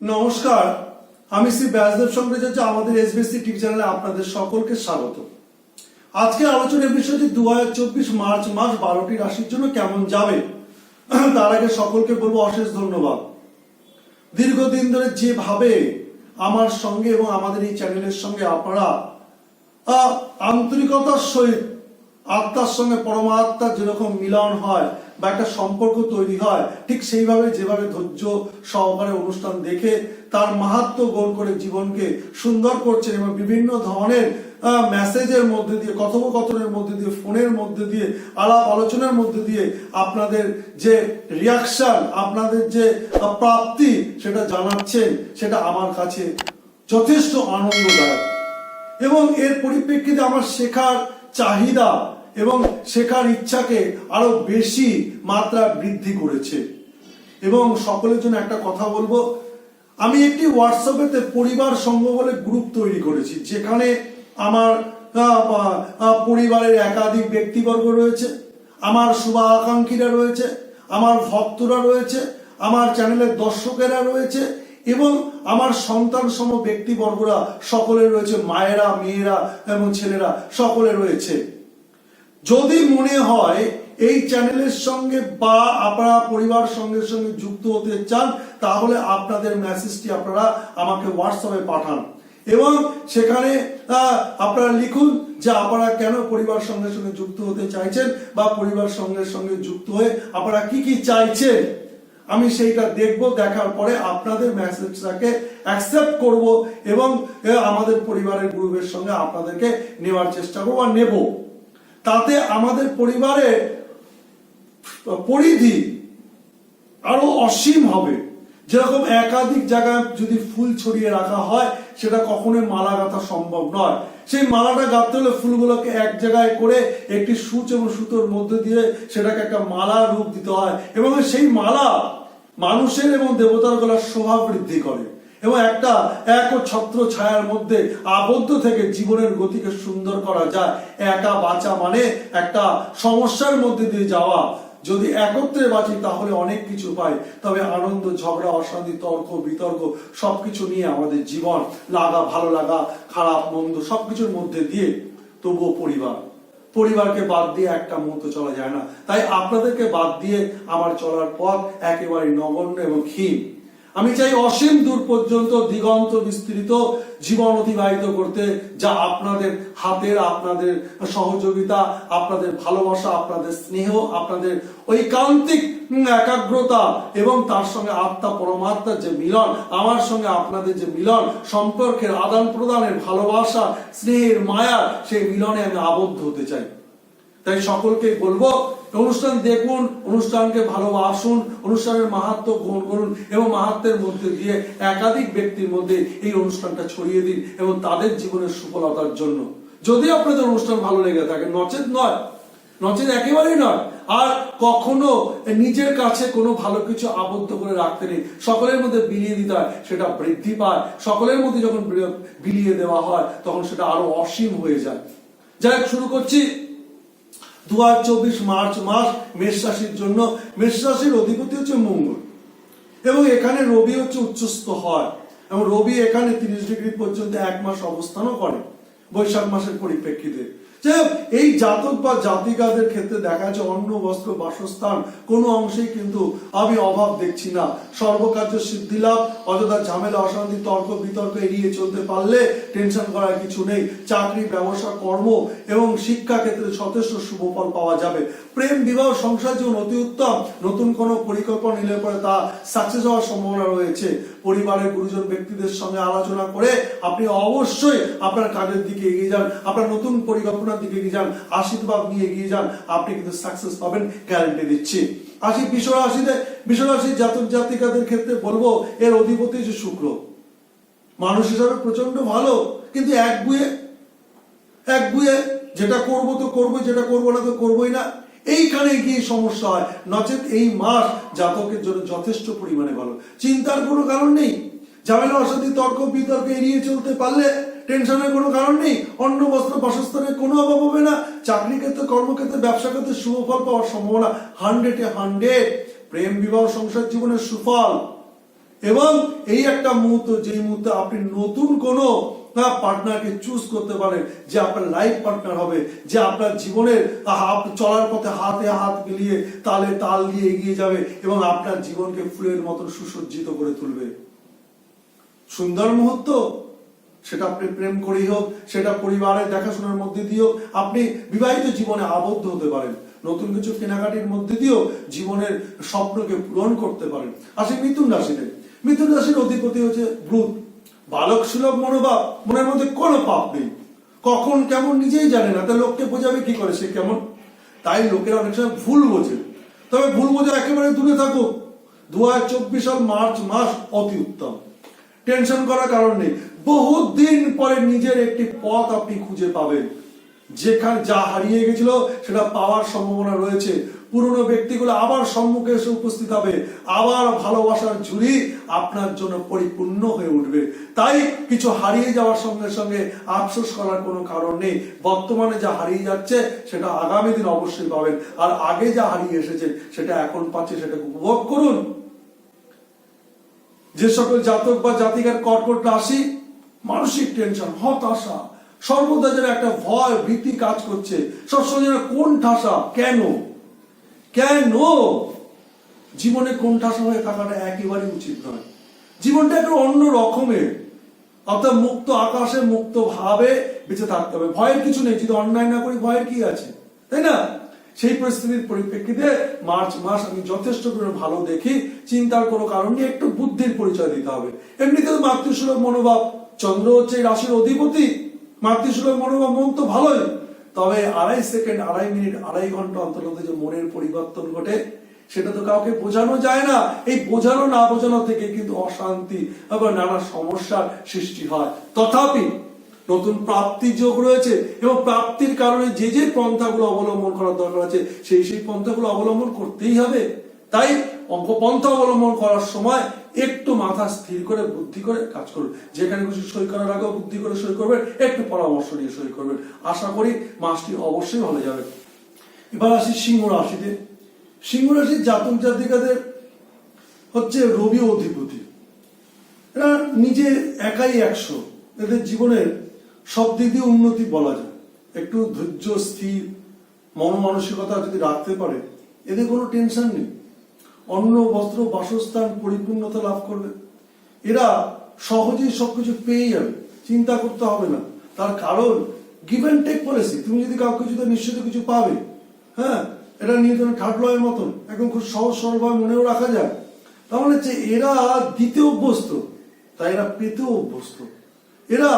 নমস্কার, আমি শ্রী ব্যাসদেব সংগ্রাচার্য আমাদের এসবিএসসি টিভি চ্যানেলে আপনাদের সকলকে স্বাগত। আজকে আলোচনার বিষয়টি দু চব্বিশ মার্চ মাস বারোটি রাশির জন্য কেমন যাবে? তার আগে সকলকে বলব অশেষ ধন্যবাদ। দীর্ঘদিন ধরে যেভাবে আমার সঙ্গে এবং আমাদের এই চ্যানেলের সঙ্গে আপনারা আন্তরিকতার সহিত আত্মার সঙ্গে পরমাত্মার যেরকম মিলন হয় বা একটা সম্পর্ক তৈরি হয়, ঠিক সেইভাবে যেভাবে ধৈর্য সহকারে অনুষ্ঠান দেখে তার মাহাত্ম গোল করে জীবনকে সুন্দর করছেন এবং বিভিন্ন ধরনের মেসেজের মধ্যে দিয়ে, কথোপকথনের মধ্যে দিয়ে, ফোনের মধ্যে দিয়ে, আলাপ আলোচনার মধ্যে দিয়ে আপনাদের যে রিয়াকশন আপনাদের যে প্রাপ্তি সেটা জানাচ্ছেন, সেটা আমার কাছে যথেষ্ট আনন্দদায়ক। এবং এর পরিপ্রেক্ষিতে আমার শেখার চাহিদা এবং শেখার ইচ্ছাকে আরও বেশি মাত্রা বৃদ্ধি করেছে। এবং সকলের জন্য একটা কথা বলব, আমি একটি হোয়াটসঅ্যাপেতে পরিবার সঙ্গ বলে গ্রুপ তৈরি করেছি, যেখানে আমার পরিবারের একাধিক ব্যক্তিবর্গ রয়েছে, আমার শুভাকাঙ্ক্ষীরা রয়েছে, আমার ভক্তরা রয়েছে, আমার চ্যানেলের দর্শকেরা রয়েছে এবং আমার সন্তান সম ব্যক্তিবর্গরা সকলে রয়েছে, মায়েরা, মেয়েরা এবং ছেলেরা সকলে রয়েছে। যদি মনে হয় এই চ্যানেলের সঙ্গে বা আপনারা পরিবার সঙ্গে সঙ্গে যুক্ত হতে চান, তাহলে আপনাদের মেসেজটি আপনারা আমাকে হোয়াটসঅ্যাপে পাঠান। এবং সেখানে আপনারা লিখুন যে আপনারা কেন পরিবার সঙ্গে সঙ্গে যুক্ত হতে চাইছেন বা পরিবার সঙ্গে সঙ্গে যুক্ত হয়ে আপনারা কি কি চাইছেন, আমি সেইটা দেখব, দেখার পরে আপনাদের মেসেজটাকে অ্যাকসেপ্ট করব এবং আমাদের পরিবারের গ্রুপের সঙ্গে আপনাদেরকে নেওয়ার চেষ্টা করব আর নেব। তাতে আমাদের পরিবারের পরিধি আরও অসীম হবে। যেরকম একাধিক জায়গায় যদি ফুল ছড়িয়ে রাখা হয়, সেটা কখনোই মালা গাঁথা সম্ভব নয়। সেই মালাটা গাঁথতে হলে ফুলগুলোকে এক জায়গায় করে একটি সূচ এবং সুতোর মধ্যে দিয়ে সেটাকে একটা মালা রূপ দিতে হয় এবং সেই মালা মানুষের এবং দেবতার গলার শোভা বৃদ্ধি করে। এবং একটা এক ছত্র ছায়ার মধ্যে আবদ্ধ থেকে জীবনের গতিকে সুন্দর করা যায়। একা বাঁচা মানে একটা সমস্যার মধ্যে দিয়ে যাওয়া। যদি একত্রে বাঁচি, তাহলে অনেক কিছু পাই। তবে আনন্দ, ঝগড়া, অশান্তি, তর্ক, বিতর্ক সবকিছু নিয়ে আমাদের জীবন লাগা, ভালো লাগা, খারাপ, মন্দ সবকিছুর মধ্যে দিয়ে তবুও পরিবার। পরিবারকে বাদ দিয়ে একটা মুহূর্ত চলা যায় না। তাই আপনাদেরকে বাদ দিয়ে আমার চলার পথ একেবারে নগণ্য এবং ক্ষীণ। আমি চাই অসীম দূর পর্যন্ত দিগন্ত বিস্তৃত জীবন অতিবাহিত করতে যা আপনাদের হাতের আপনাদের সহযোগিতা আপনাদের ভালোবাসা আপনাদের স্নেহ আপনাদের ঐকান্তিক উম, একাগ্রতা এবং তার সঙ্গে আত্মা পরমাত্মার যে মিলন আমার সঙ্গে আপনাদের যে মিলন সম্পর্কের আদান প্রদানের ভালোবাসা স্নেহের মায়া সেই মিলনে আমি আবদ্ধ হতে চাই। তাই সকলকে বলব অনুষ্ঠান দেখুন, অনুষ্ঠানকে ভালোবাসুন, অনুষ্ঠানের মাহাত্ম গ্রহণ করুন এবং মাহাত্মের মধ্যে দিয়ে একাধিক ব্যক্তির মধ্যে এই অনুষ্ঠানটা ছড়িয়ে দিন এবং তাদের জীবনের সুফলতার জন্য। যদি আপনাদের অনুষ্ঠান ভালো লেগে থাকে, নচেত নয়, নচেত একেবারেই নয়, আর কখনো নিজের কাছে কোনো ভালো কিছু আবদ্ধ করে রাখতে নেই। সকলের মধ্যে বিলিয়ে দিতে হয়, সেটা বৃদ্ধি পায়। সকলের মধ্যে যখন বিলিয়ে দেওয়া হয়, তখন সেটা আরও অসীম হয়ে যায়। যাই শুরু করছি। দু মার্চ মাস মেষ রাশির জন্য মেষ রাশির অধিপতি হচ্ছে মঙ্গল। এবং এখানে রবি হচ্ছে উচ্চস্থ হয়। এবং রবি এখানে তিরিশ ডিগ্রি পর্যন্ত এক মাস অবস্থানও করে বৈশাখ মাসের পরিপ্রেক্ষিতে। এই জাতক বা জাতিকাদের ক্ষেত্রে দেখা যাচ্ছে অন্ন বস্ত্র বাসস্থান কোনো অংশেই কিন্তু আমি অভাব দেখছি না। সর্বকার্য সিদ্ধি লাভ, অযথা ঝামেলা, অশান্তি, তর্ক, বিতর্ক এড়িয়ে চলতে পারলে টেনশন করার কিছু নেই। চাকরি, ব্যবসা, কর্ম এবং শিক্ষা ক্ষেত্রে যথেষ্ট শুভ ফল পাওয়া যাবে। প্রেম, বিবাহ, সংসার জীবন অতি উত্তম। নতুন কোনো পরিকল্পনা নিলে পরে তা সাকসেস হওয়ার সম্ভাবনা রয়েছে। পরিবারের গুরুজন ব্যক্তিদের সঙ্গে আলোচনা করে আপনি অবশ্যই আপনার কাজের দিকে এগিয়ে যান, আপনার নতুন পরিকল্পনার দিকে এগিয়ে যান, আশীর্বাদ নিয়ে এগিয়ে যান, আপনি কিন্তু সাকসেস পাবেন গ্যারান্টি দিচ্ছি। আসি বিশ্ব রাশিতে বিশ্ব রাশির জাতক জাতিকাদের ক্ষেত্রে বলব, এর অধিপতি হচ্ছে শুক্র। মানুষ হিসাবে প্রচণ্ড ভালো, কিন্তু এক বুয়ে এক বুয়ে যেটা করব তো করব যেটা করব না তো করবোই না। এইখানে গিয়ে সমস্যা হয়। নচেত এই মাস জাতকের জন্য যথেষ্ট পরিমাণে ভালো। চিন্তার কোনো কারণ নেই। ঝামেলা, অশান্তি, তর্ক, বিতর্ক এড়িয়ে চলতে পারলে টেনশনের কোনো কারণ নেই। অন্য বস্ত্র, বাসস্থানের কোনো অভাব হবে না। চাকরি ক্ষেত্রে কর্মক্ষেত্রে ব্যবসা ক্ষেত্রে শুভ ফল পাওয়ার সম্ভাবনা হান্ড্রেডে হান্ড্রেড। প্রেম, বিবাহ, সংসার জীবনের সুফল। এবং এই একটা মুহূর্ত, যেই মুহূর্তে আপনি নতুন কোনো পার্টনারকে চুজ করতে পারেন যে আপনার লাইফ পার্টনার হবে, যে আপনার জীবনের চলার পথে হাতে হাত মিলিয়ে তালে তাল দিয়ে এগিয়ে যাবে এবং আপনার জীবনকে ফুলের মতন সুসজ্জিত করে তুলবে। সুন্দর মুহূর্ত, সেটা আপনি প্রেম করেই হোক, সেটা পরিবারের দেখাশোনার মধ্যে দিয়েও আপনি বিবাহিত জীবনে আবদ্ধ হতে পারেন। নতুন কিছু কেনাকাটির মধ্যে দিয়েও জীবনের স্বপ্নকে পূরণ করতে পারেন। আসে মিথুন রাশিতে। মিথুন রাশির অধিপতি হচ্ছে ব্রুত বালক সুলভ মনোভাব, মনের মধ্যে কোনো পাপ নেই। কখন কেমন নিজেই জানে না, তা লোককে বোঝাবে কি করে, সে কেমন? তাই লোকেরা অনেক সময় ভুল বোঝে। তবে ভুল বোঝা একেবারে দূরে থাকো। দু হাজার চব্বিশ সাল মার্চ মাস অতি উত্তম। টেনশন করার কারণ নেই। বহুদিন পরে নিজের একটি পথ আপনি খুঁজে পাবেন। যেখানে যা হারিয়ে গেছিল, সেটা পাওয়ার সম্ভাবনা রয়েছে। পুরনো ব্যক্তিগুলো আবার সম্মুখে এসে উপস্থিত হবে। আবার ভালোবাসার ঝুড়ি আপনার জন্য পরিপূর্ণ হয়ে উঠবে। তাই কিছু হারিয়ে যাওয়ার সঙ্গে সঙ্গে আফসোস করার কোনো কারণ নেই। বর্তমানে যা হারিয়ে যাচ্ছে, সেটা আগামী দিন অবশ্যই পাবেন। আর আগে যা হারিয়ে এসেছে, সেটা এখন পাচ্ছে, সেটাকে উপভোগ করুন। যে সকল জাতক বা জাতিকার কর্কট রাশি, মানসিক টেনশন, হতাশা, সর্বদা যেন একটা ভয়, ভীতি কাজ করছে। সবসময় যেন কোন ঠাসা, কেন? কেন? জীবনে কোন ঠাসা হয়ে থাকাটা একেবারে উচিত নয়। জীবনটা একটু অন্য রকমের। অর্থাৎ মুক্ত আকাশে মুক্ত ভাবে বেঁচে থাকতে হবে। ভয়ের কিছু নেই। যদি অন্যায় না করি, ভয়ের কি আছে? তাই না? সেই পরিস্থিতির পরিপ্রেক্ষিতে মার্চ মাস আমি যথেষ্ট করে ভালো দেখি। চিন্তার কোনো কারণ নেই। একটু বুদ্ধির পরিচয় দিতে হবে। এমনিতে মাতৃসুলভ মনোভাব। চন্দ্র হচ্ছে রাশির অধিপতি। মাতৃসুলভ মনোভাব মন তো ভালোই। তবে আড়াই সেকেন্ড, আড়াই মিনিট, আড়াই ঘণ্টা অন্তর অন্তর যে মনের পরিবর্তন ঘটে, সেটা তো কাউকে বোঝানো যায় না। এই বোঝানো না বোঝানো থেকে কিন্তু অশান্তি আবার নানা সমস্যার সৃষ্টি হয়। তথাপি নতুন প্রাপ্তি যোগ রয়েছে এবং প্রাপ্তির কারণে যে যে পন্থাগুলো অবলম্বন করার দরকার আছে, সেই সেই পন্থাগুলো অবলম্বন করতেই হবে। তাই অঙ্ক পন্থা অবলম্বন করার সময় একটু মাথা স্থির করে, বুদ্ধি করে কাজ করুন। যেখানে খুশি সই করার আগেও বুদ্ধি করে সই করবেন, একটু পরামর্শ নিয়ে সই করবেন। আশা করি মাসটি অবশ্যই ভালো যাবে। এবার আসি সিংহ রাশিতে। সিংহ রাশির জাতক জাতিকাদের হচ্ছে রবি অধিপতি। এরা নিজে একাই একশো। এদের জীবনের সব দিক দিয়ে উন্নতি বলা যায়। একটু ধৈর্য, স্থির মন মানসিকতা যদি রাখতে পারে, এদের কোনো টেনশন নেই। অন্ন, বস্ত্র, বাসস্থান পরিপূর্ণতা লাভ করবে। এরা সহজেই সবকিছু পেয়ে যাবে, চিন্তা করতে হবে না। তার কারণ গিভ অ্যান্ড টেক পলিসি তুমি যদি কাউকে যদি নিশ্চিত কিছু পাবে হ্যাঁ এটা নিয়ে নিউটনের ঠাটলয়ের মতন একদম খুব সহজ সরলভাবে মনেও রাখা যায়। তার মানে হচ্ছে, এরা দিতে অভ্যস্ত, তাই এরা পেতেও অভ্যস্ত। এরা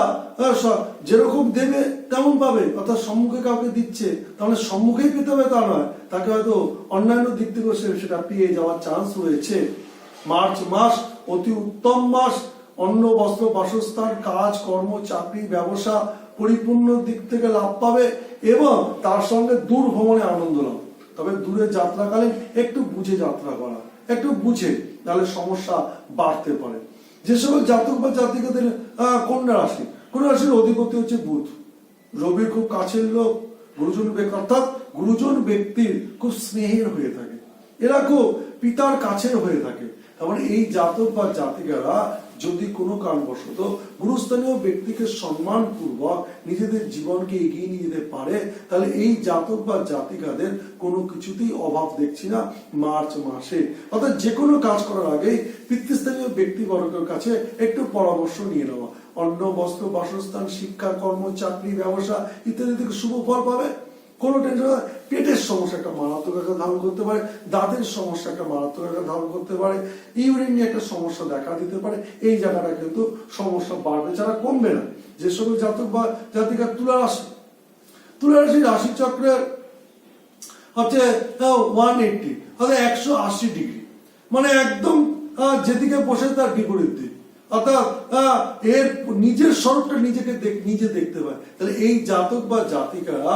যেরকম দেবে তেমন পাবে? অর্থাৎ সম্মুখে কাউকে দিচ্ছে, তাহলে সম্মুখেই পেতে হবে তা নয়। তাকে হয়তো অন্যান্য দিক থেকেও সে, সেটা পেয়ে যাওয়ার চান্স রয়েছে। মার্চ মাস, অতি উত্তম মাস। অন্ন, বস্ত্র, বাসস্থান, কাজ, কর্ম, চাকরি, ব্যবসা পরিপূর্ণ দিক থেকে লাভ পাবে এবং তার সঙ্গে দূর ভ্রমণে আনন্দ লাভ। তবে দূরে যাত্রাকালীন একটু বুঝে যাত্রা করা, একটু বুঝে তাহলে সমস্যা বাড়তে পারে। যে সকল জাতক বা জাতিকাদের কন্যা রাশি, কন্যা রাশির অধিপতি হচ্ছে বুধ। রবির খুব কাছের লোক, গুরুজন অর্থাৎ গুরুজন ব্যক্তির খুব স্নেহের হয়ে থাকে। এরা খুব পিতার কাছের হয়ে থাকে। তার মানে এই জাতক বা জাতিকারা যদি কোনো কারণবশত গুরুস্থানীয় ব্যক্তিকে সম্মান পূর্বক নিজেদের জীবনকে এগিয়ে নিয়ে যেতে পারে, তাহলে এই জাতক বা জাতিকাদের কোনো কিছুতেই অভাব দেখছি না মার্চ মাসে। অর্থাৎ যে কোনো কাজ করার আগেই পিতৃস্থানীয় ব্যক্তিবর্গের কাছে একটু পরামর্শ নিয়ে নেওয়া। অন্ন, বস্ত্র, বাসস্থান, শিক্ষা, কর্ম, চাকরি, ব্যবসা ইত্যাদি থেকে শুভ ফল পাবে। কোনো টেনশন পেটের সমস্যা একটা মারাত্মক আকার ধারণ করতে পারে, দাঁতের সমস্যা একটা মারাত্মক আকার ধারণ করতে পারে ইউরিন নিয়ে একটা সমস্যা দেখা দিতে পারে, এই জায়গাটা কিন্তু সমস্যা বাড়বে, ছাড়া কমবে না। যে সকল জাতক বা জাতিকার তুলা রাশি তুলা রাশি রাশি চক্রের হচ্ছে ওয়ান এইটটি অর্থাৎ একশো আশি ডিগ্রি। মানে একদম যেদিকে বসে তার বিপরীত দিক। অর্থাৎ এর নিজের স্বরূপটা নিজেকে নিজে দেখতে পায়। তাহলে এই জাতক বা জাতিকারা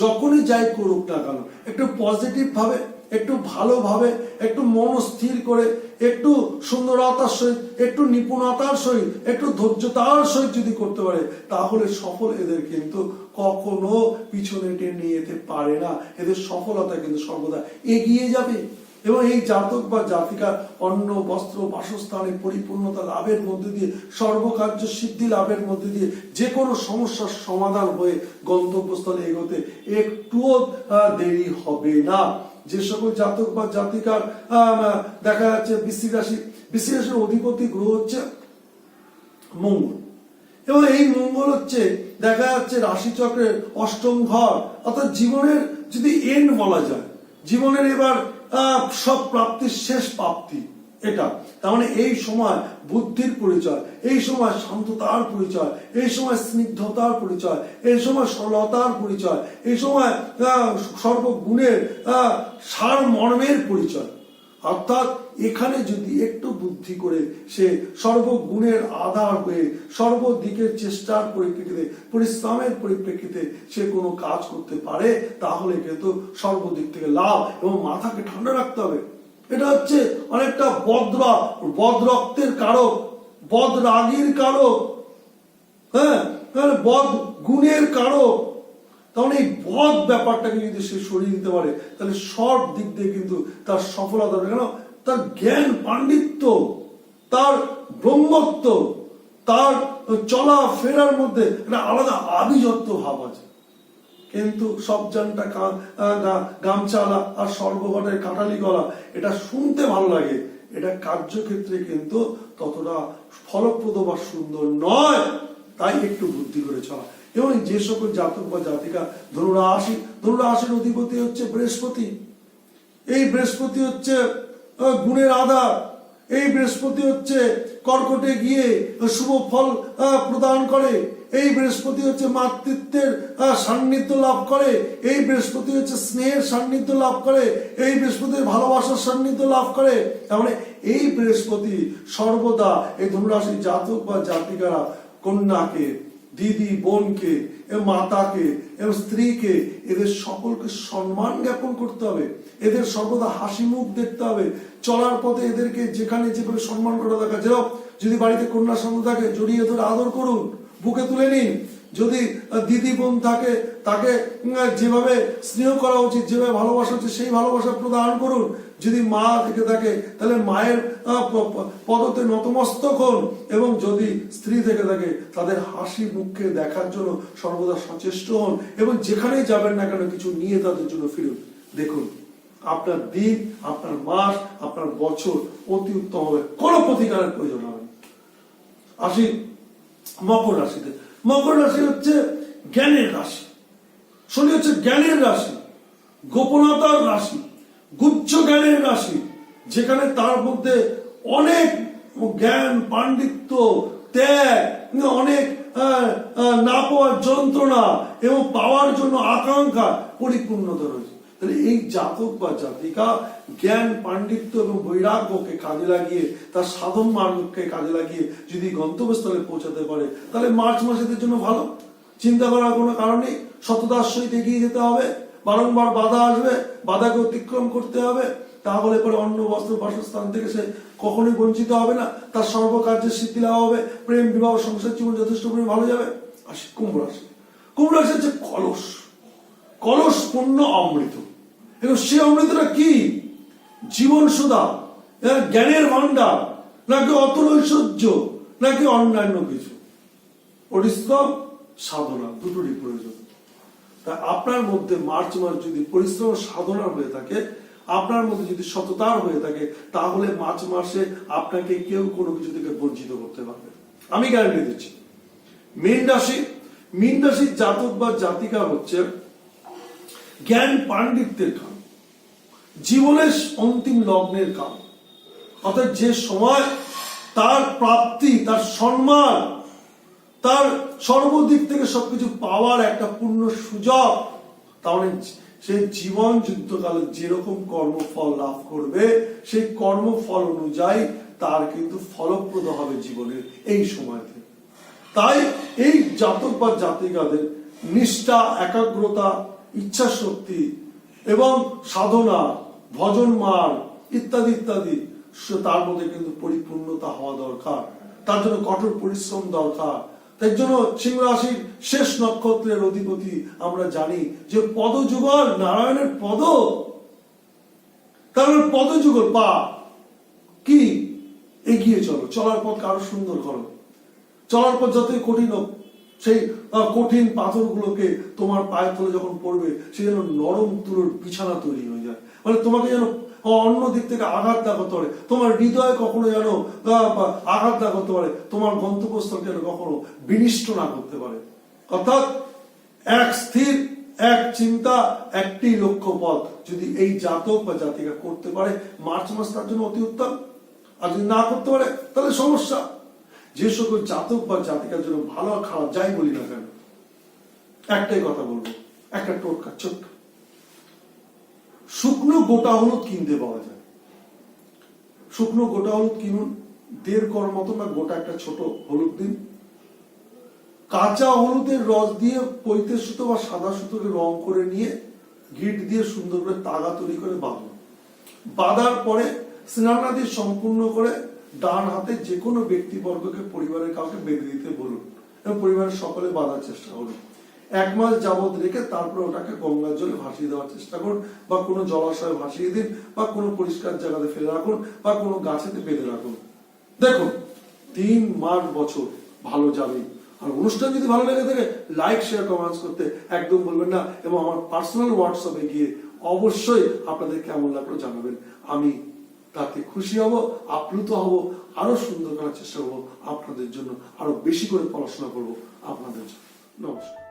যখনই যাই করুক না কেন, একটু পজিটিভ ভাবে, একটু ভালোভাবে, একটু মনস্থির করে, একটু সুন্দরতার সহিত, একটু নিপুণতার সহিত, একটু ধৈর্যতার সহিত যদি করতে পারে, তাহলে সফল এদের কিন্তু কখনো পিছনে টেনে নিয়ে যেতে পারে না। এদের সফলতা কিন্তু সর্বদা এগিয়ে যাবে। এবং এই জাতক বা জাতিকার অন্ন, বস্ত্র, বাসস্থানে পরিপূর্ণতা লাভের মধ্যে দিয়ে, সর্বকার্য সিদ্ধি লাভের মধ্যে দিয়ে যে কোনো সমস্যার সমাধান হয়ে গন্তব্যস্থলে এগোতে একটুও দেরি হবে না। যে সকল জাতক বা জাতিকার দেখা যাচ্ছে বৃশ্চিক রাশি, বৃশ্চিক রাশির অধিপতি গ্রহ হচ্ছে মঙ্গল। এবং এই মঙ্গল হচ্ছে, দেখা যাচ্ছে রাশিচক্রের অষ্টম ঘর, অর্থাৎ জীবনের যদি এন্ড বলা যায়, জীবনের এবার সব প্রাপ্তির শেষ প্রাপ্তি এটা। তার মানে এই সময় বুদ্ধির পরিচয়, এই সময় শান্ততার পরিচয়, এই সময় স্নিগ্ধতার পরিচয়, এই সময় সরলতার পরিচয়, এই সময় সর্বগুণের সার মর্মের পরিচয়। অর্থাৎ এখানে যদি একটু বুদ্ধি করে সে সর্বগুণের আধার হয়ে সর্বদিকের চেষ্টার পরিপ্রেক্ষিতে, পরিশ্রমের পরিপ্রেক্ষিতে সে কোনো কাজ করতে পারে, তাহলে কিন্তু সর্বদিক থেকে লাভ এবং মাথাকে ঠান্ডা রাখতে হবে। এটা হচ্ছে অনেকটা বদ্রা বদরক্তের কারক, বদরাগীর কারক হ্যাঁ? বদ গুণের কারক। তাহলে এই বদ ব্যাপারটাকে যদি সে সরিয়ে দিতে পারে, তাহলে সব দিক দিয়ে কিন্তু তার সফলতা। কেন? তার জ্ঞান, পাণ্ডিত্য, তার ব্রহ্মত্ব, তার চলা ফেরার মধ্যে একটা আলাদা আভিজাত্য ভাব আছে। কিন্তু সব জানটা গামছালা আর সর্বঘটের কাটালি গলা, এটা শুনতে ভালো লাগে। এটা কার্যক্ষেত্রে কিন্তু ততটা ফলপ্রদ বা সুন্দর নয়, তাই একটু বুদ্ধি করে চলা। এবং যে সকল জাতক বা জাতিকা ধনুরাশি, ধনুরাশির অধিপতি হচ্ছে বৃহস্পতি। এই বৃহস্পতি হচ্ছে গুণের আধার। এই বৃহস্পতি হচ্ছে কর্কটে গিয়ে শুভ ফল প্রদান করে। এই বৃহস্পতি হচ্ছে মাতৃত্বের সান্নিধ্য লাভ করে। এই বৃহস্পতি হচ্ছে স্নেহের সান্নিধ্য লাভ করে। এই বৃহস্পতি ভালোবাসার সান্নিধ্য লাভ করে। তার মানে এই বৃহস্পতি সর্বদা এই ধনুরাশির জাতক বা জাতিকারা কন্যাকে, দিদি, বোনকে মাতাকে এবং স্ত্রীকে এদের সকলকে সম্মান জ্ঞাপন করতে হবে। এদের সর্বদা হাসি মুখ দেখতে হবে। চলার পথে এদেরকে যেখানে যেভাবে সম্মান করা দেখা যেরকম যদি বাড়িতে কন্যা সন্তান থাকে, জড়িয়ে ধরে আদর করুন, বুকে তুলে নিন। যদি দিদি বোন থাকে, তাকে যেভাবে স্নেহ করা উচিত, যেভাবে ভালোবাসা উচিত, সেই ভালোবাসা প্রদান করুন। যদি মা থেকে থাকে, তাহলে মায়ের পদতে নতমস্তক হন। এবং যদি স্ত্রী থেকে থাকে, তাদের হাসি মুখকে দেখার জন্য সর্বদা সচেষ্ট হন। এবং যেখানেই যাবেন না কেন, কিছু নিয়ে তাদের জন্য ফিরুন। দেখুন, আপনার দিন, আপনার মাস, আপনার বছর অতি উত্তম হবে কোনো প্রতিকারের প্রয়োজন হবে। আসি, মকর রাশিতে। মকর রাশি হচ্ছে জ্ঞানের রাশি। শনি হচ্ছে জ্ঞানের রাশি। গোপনতার রাশি। গুচ্ছ জ্ঞানের রাশি যেখানে তার মধ্যে অনেক জ্ঞান পাণ্ডিত্য ত্যাগ অনেক আহ, আহ, না পাওয়ার যন্ত্রণা এবং পাওয়ার জন্য আকাঙ্ক্ষা পরিপূর্ণতা রয়েছে। তাহলে এই জাতক বা জাতিকা জ্ঞান পাণ্ডিত্য এবং বৈরাগ্যকে কাজে লাগিয়ে তার সাধন মার্গকে কাজে লাগিয়ে যদি গন্তব্যস্থলে পৌঁছাতে পারে তাহলে মার্চ মাসেদের জন্য ভালো। চিন্তা করার কোনো কারণ সততার সহিত এগিয়ে যেতে হবে। বারংবার বাধা আসবে, বাধাকে অতিক্রম করতে হবে, তাহলে পরে অন্য বস্ত্র বাসস্থান থেকে সে কখনোই বঞ্চিত হবে না। তার সর্বকার্যের সিদ্ধি লাভ হবে, প্রেম, বিবাহ, সংসার জীবন যথেষ্ট পরিমাণে ভালো যাবে। আসি, কুম্ভ রাশি। কুম্ভ রাশি হচ্ছে কলস। কলস পূর্ণ অমৃত। এবং সে অমৃতটা কি? জীবন এর জ্ঞানের ভান্ডার নাকি অতুল ঐশ্বর্য, নাকি অন্যান্য কিছু। পরিশ্রম সাধনা? দুটোরই প্রয়োজন। তা আপনার মধ্যে মার্চ মাস যদি পরিশ্রম সাধনা হয়ে থাকে, আপনার মধ্যে যদি সততার হয়ে থাকে, তাহলে মার্চ মাসে আপনাকে কেউ কোনো কিছু থেকে বঞ্চিত করতে পারবে আমি গ্যারান্টি দিচ্ছি। মীন রাশি, মীন রাশির জাতক বা জাতিকা হচ্ছে জ্ঞান পাণ্ডিত্যের কারণ জীবনের অন্তিম লগ্নের কারণ অর্থাৎ যে সময় তার প্রাপ্তি, তার সম্মান তার সর্বদিক থেকে সবকিছু পাওয়ার একটা পূর্ণ সুযোগ, তাহলে সে জীবন যুদ্ধকালে যেরকম কর্মফল লাভ করবে, সেই কর্মফল অনুযায়ী তার কিন্তু ফলপ্রদ হবে জীবনের এই সময়তে। তাই এই জাতক বা জাতিকাদের নিষ্ঠা, একাগ্রতা ইচ্ছা শক্তি এবং সাধনা, ভজন মার ইত্যাদি ইত্যাদি তার মধ্যে কিন্তু পরিপূর্ণতা হওয়া দরকার। তার জন্য কঠোর পরিশ্রম দরকার। তাই জন্য সিংহ রাশির শেষ নক্ষত্রের অধিপতি আমরা জানি যে পদযুগল নারায়ণের পদ। তারপর পদযুগল পা কি? এগিয়ে চলো, চলার পথ আরও সুন্দর করো চলার পথ যতই কঠিন হোক, সেই কঠিন পাথরগুলোকে তোমার পায়ের তলে যখন পড়বে, সে যেন নরম তুলোর বিছানা তৈরি হয়ে যায়। মানে তোমাকে যেন অন্য দিক থেকে আঘাত না করতে পারে। তোমার হৃদয় কখনো যেন আঘাত না করতে পারে। তোমার গন্তব্যস্থলকে যেন কখনো বিনিষ্ট না করতে পারে। অর্থাৎ এক স্থির, এক চিন্তা, একটি লক্ষ্য পথ যদি এই জাতক বা জাতিকা করতে পারে, মার্চ মাস তার জন্য অতি উত্তম। আর যদি না করতে পারে, তাহলে সমস্যা। যে সকল জাতক বা জাতিকার জন্য ভালো খারাপ যাই বলি না কেন, একটাই কথা বলব, একটা টোটকা, ছোট্ট শুকনো গোটা হলুদ কিনতে পাওয়া যায়। শুকনো গোটা হলুদ কিনুন, দেড় কর মতো না গোটা একটা ছোট হলুদ দিন। কাঁচা হলুদের রস দিয়ে পৈতে সুতো বা সাদা সুতোকে রং করে নিয়ে গিট দিয়ে সুন্দর করে তাগা তৈরি করে বাঁধুন। বাঁধার পরে স্নানাদি সম্পূর্ণ করে ডান হাতে যে কোনো ব্যক্তিবর্গকে পরিবারের কাউকে বেঁধে দিতে বলুন। এবং পরিবারের সকলে বাঁধার চেষ্টা করুন। এক মাস যাবত রেখে তারপরে ওটাকে গঙ্গার জলে ভাসিয়ে দেওয়ার চেষ্টা করুন, বা কোনো জলাশয়ে ভাসিয়ে দিন, বা কোনো পরিষ্কার জায়গাতে ফেলে রাখুন, বা কোনো গাছেতে বেঁধে রাখুন। দেখুন, তিন মাস বছর ভালো যাবে। আর অনুষ্ঠান যদি ভালো লেগে থাকে লাইক শেয়ার কমেন্টস করতে একদম বলবেন না, এবং আমার পার্সোনাল হোয়াটসঅ্যাপে গিয়ে অবশ্যই আপনাদের কেমন লাগল জানাবেন। আমি তাতে খুশি হব, আপ্লুত হব, আরও সুন্দর করার চেষ্টা করব আপনাদের জন্য, আরও বেশি করে পড়াশোনা করব আপনাদের জন্য। নমস্কার।